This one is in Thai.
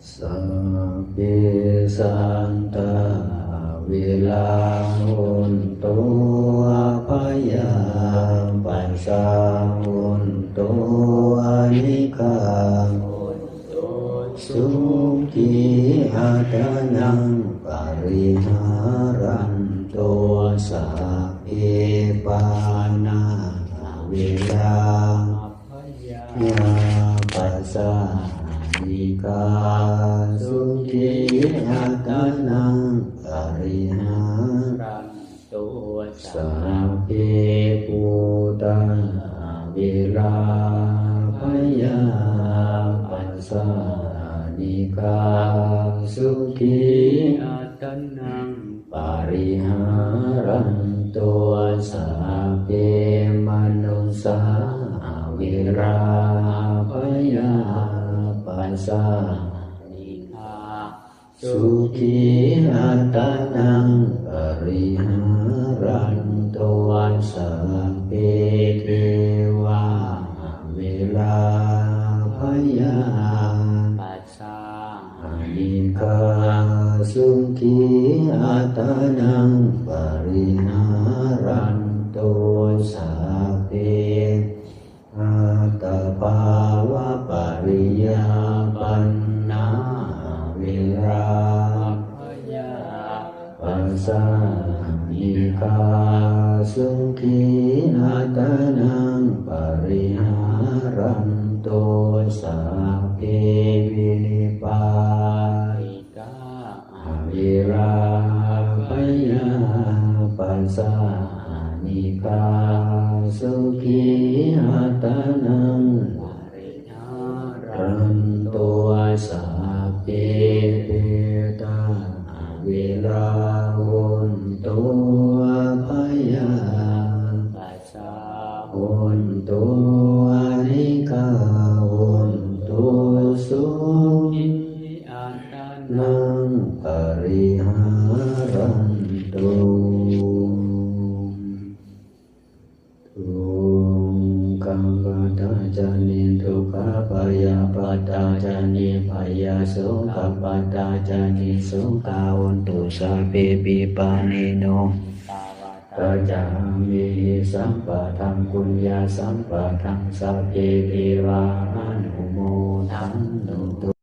สัพเพสันตาวิลาหุนตุอาภยาปัสสาหุนตุอนิกาหุนตุสุขีอัตนังปริหารันตุสัพเพปานาวิลายาปัสสา นิกาสุขีอัตนังปริหารันตุสัสัพเพปุตาวิราภยาปัสสานิกาสุขีอัตนังปาริหารันตัวสัพเพมนุสาวิรา สสานิคาสุขีอัตนังปริหารันตัวสัพเพเทวาเวลาพยาปัสสานิคาสุขีอัตนังปริหารันตัวสัพเพอัตภาวะปริยาันนาเวราพยาปัสสานิกาสุขีอัตนังปริหารันตัวสัพเพวิลิปาอิกาอวิราปยาปัสสานิกาสุขีอัตนัง สัพเพเตตาเวลาวุนตัวพยาปัสสาวุนตัวนิกาว กัตาจานิทุกขปยาปตาจานิพยาสุขปตาจานิสุขาวันตุสาเปปิปานิโนตาจามีสัมปะทังกุญญาสัมปะทังสัพเพเทวานุโมทันตุ